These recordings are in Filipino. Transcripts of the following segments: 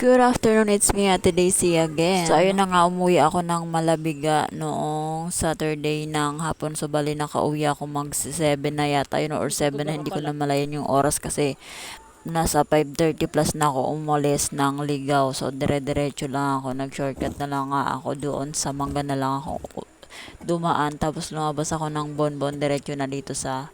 Good afternoon, it's me Ate Daisy again. So ayun na nga, umuwi ako ng Malabiga noong Saturday ng hapon. So bali nakauwi ako mag 7 na yata yun or 7 na hindi ko na malayan yung oras kasi nasa 5.30 plus na ako umalis ng ligaw. So dire-diretso lang ako, nag-shortcut na lang nga ako doon sa mangga na lang ako dumaan. Tapos lumabas ako ng bonbon diretso na dito sa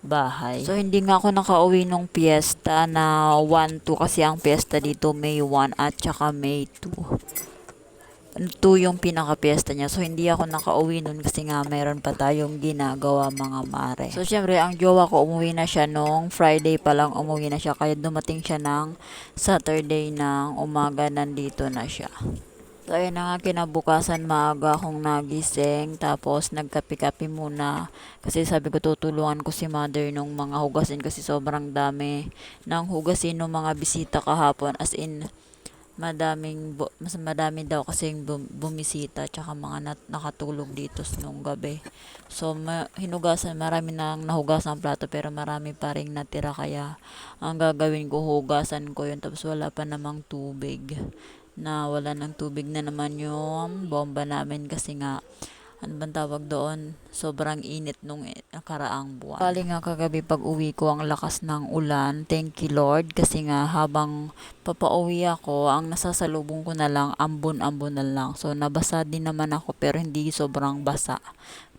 bahay. So, hindi nga ako nakauwi nung piyesta na 1-2 kasi ang piyesta dito May 1 at saka May 2. 2 yung pinaka-piyesta niya. So, hindi ako nakauwi nun kasi nga mayroon pa tayong ginagawa mga mare. So, syempre, ang jowa ko umuwi na siya nung Friday pa lang umuwi na siya. Kaya dumating siya ng Saturday ng umaga nandito na siya. So, ayun na nga, kinabukasan maaga akong nagising. Tapos, nagkapi-kapi muna. Kasi sabi ko, tutulungan ko si mother nung mga hugasin. Kasi sobrang dami ng hugasin ng mga bisita kahapon. As in, madaming, mas madami daw kasi bum- bumisita. Tsaka mga nat- nakatulog dito nung gabi. So, ma- hinugasan, marami nang nahugasan ang plato. Pero marami pa rin natira. Kaya, ang gagawin ko, hugasan ko yun. Tapos, wala pa namang tubig na wala ng tubig na naman yung bomba namin kasi nga ano bang tawag doon? Sobrang init nung i- nakaraang buwan. Bali nga kagabi pag uwi ko ang lakas ng ulan. Thank you Lord. Kasi nga habang papauwi ako, ang nasasalubong ko na lang, ambon-ambon na lang. So nabasa din naman ako pero hindi sobrang basa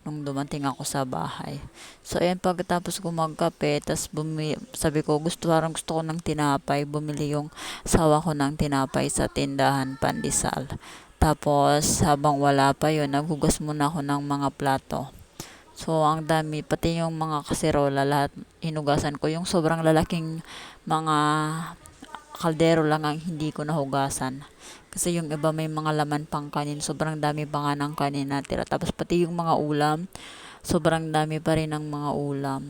nung dumating ako sa bahay. So, ayan, pagkatapos ko magkape, tas bumi, sabi ko, gusto, parang gusto ko ng tinapay. Bumili yung sawa ko ng tinapay sa tindahan pandesal. Tapos, habang wala pa yun, naghugas muna ako ng mga plato. So, ang dami, pati yung mga kaserola, lahat hinugasan ko. Yung sobrang lalaking mga kaldero lang ang hindi ko nahugasan. Kasi yung iba may mga laman pang kanin. Sobrang dami pa nga ng kanin natira. Tapos pati yung mga ulam, sobrang dami pa rin ng mga ulam.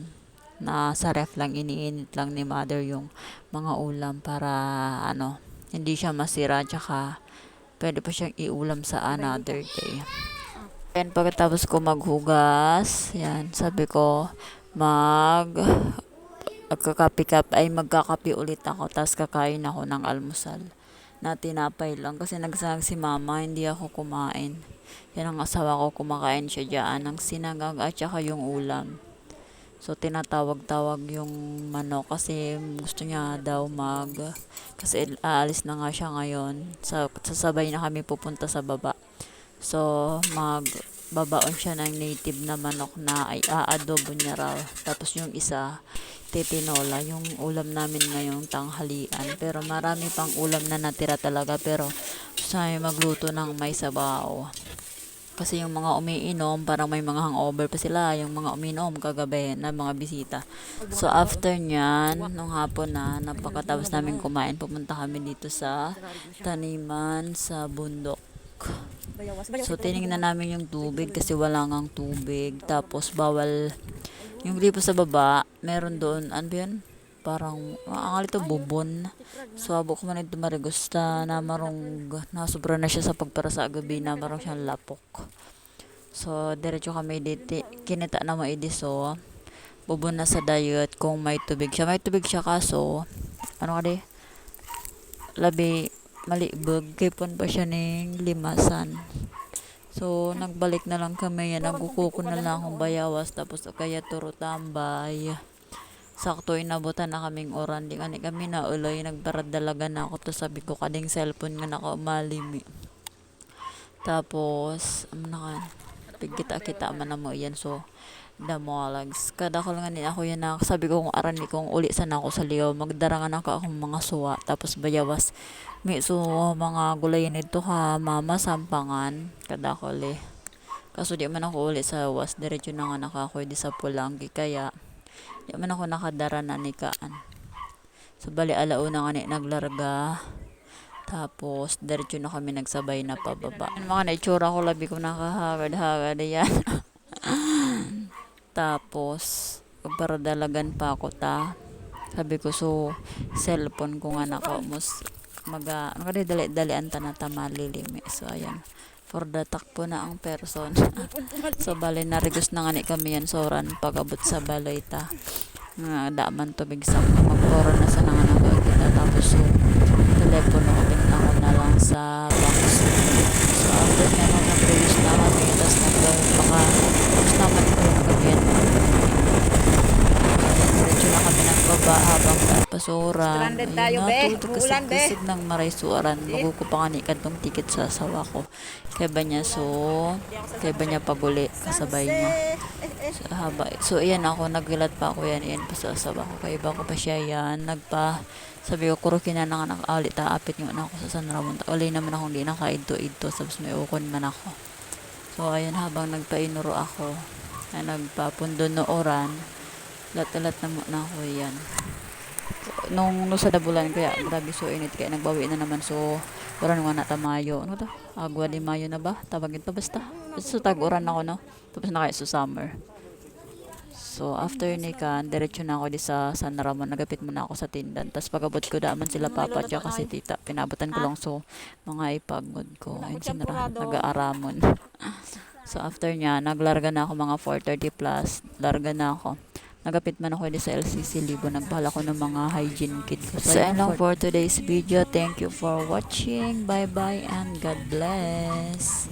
Na sa ref lang, iniinit lang ni mother yung mga ulam para ano, hindi siya masira. Tsaka pwede pa siyang iulam sa another day. Yan, pagkatapos ko maghugas, yan, sabi ko, mag magkakapi kap ay magkakapi ulit ako tapos kakain ako ng almusal na tinapay lang kasi nagsag si mama hindi ako kumain. Yan ang asawa ko kumakain siya dyan ng sinagang at saka yung ulam. So tinatawag-tawag yung manok kasi gusto niya daw mag kasi aalis na nga siya ngayon. Sa, sasabay na kami pupunta sa baba. So mag babaon siya ng native na manok na ay aadobo niya raw tapos yung isa titinola yung ulam namin ngayong tanghalian. Pero marami pang ulam na natira talaga pero sa magluto ng may sabaw. Kasi yung mga umiinom, parang may mga hangover pa sila, yung mga umiinom kagabi na mga bisita. So after nyan, nung hapon na, napakatapos namin kumain, pumunta kami dito sa taniman sa bundok. So tinignan namin yung tubig kasi wala ngang tubig. Tapos bawal yung gripo sa baba, meron doon, ano ba yun? Parang, ang alito, bubon. So, abo ko man ito marigusta na marong, nasobra na siya sa pagpara sa gabi na marong siyang lapok. So, diretso kami dito, kinita na mo idiso. Bubon na sa diet kung may tubig siya. May tubig siya kaso, ano ka di? Labi, malibog. Kipon pa siya ng limasan. So, nagbalik na lang kami yan. Nagkukuko na lang akong bayawas. Tapos, kaya turo tambay. Sakto, inabutan na kaming oran. Di kani kami na uloy. Nagbaradalaga na ako. Tapos, sabi ko, kading cellphone nga nakaumalimi. Tapos, um, naka, kita-kita man na mo yan. So, damolags. Kada ko lang ako yan na sabi ko kung aran ni kung uli sana ako sa liyaw magdarangan ako akong mga suwa tapos bayawas. May so mga gulay nito ha mama sampangan kada ko li. Kaso di man ako uli sa was diretso na nga nakakoy di sa pulanggi kaya di man ako nakadara na ni kaan. So bali alauna nga ni naglarga. Tapos diretso na kami nagsabay na pababa. Mga naitsura ko labi ko nakahagad-hagad yan Tapos, paradalagan pa ako ta. Sabi ko, so, cellphone ko nga naka mus maga, ano ka dali-dalian ta na tamalilimi. So, ayan. For the takpo na ang person. so, bali, narigos na nga ni kami yan. Soran, pagabot sa balay ta. Nga, daaman tubig sa magporo na sa nanganagaw kita. Tapos, so, telepono ko Suaran din tayo, be. Uulan, be. Kasig ng maray suaran. Maguko pa nga ni kadtong ticket sa asawa ko. Kaya ba niya so, kaya ba niya paguli kasabay niya. So, haba. So, ayan ako, nagwilat pa ako yan. Ayan pa sa asawa ko. Kaya iba ko pa siya yan. Nagpa, sabi ko, kuro kina na nga nakaalit. Taapit nga na ako sa San Ramon. Uli naman akong di nakaidto-idto. Sabos may ukon man ako. So, ayan, habang nagpainuro ako, ay nagpapundo no lat-lat na na ako yan. Nung, nung sa dabulan, kaya grabe so init, kaya nagbawi na naman. So, oran nga na tamayo. Ano to? Agwa di mayo na ba? Tawagin to basta. So, tag-oran ako, no? Tapos na kaya sa summer. So, after ni kan, diretso na ako di sa San Ramon. Nagapit muna ako sa tindan. Tapos pagabot ko, daaman sila papa at si tita. Pinabutan ko lang so, mga ipagod ko. Ayun sinara, nag-aaramon. so, after niya, naglarga na ako mga 4.30 plus. Larga na ako. Nagapit man ako sa LCC Libo. Nagbahala ko ng mga hygiene kit ko. So, ayun lang for today's video. Thank you for watching. Bye-bye and God bless.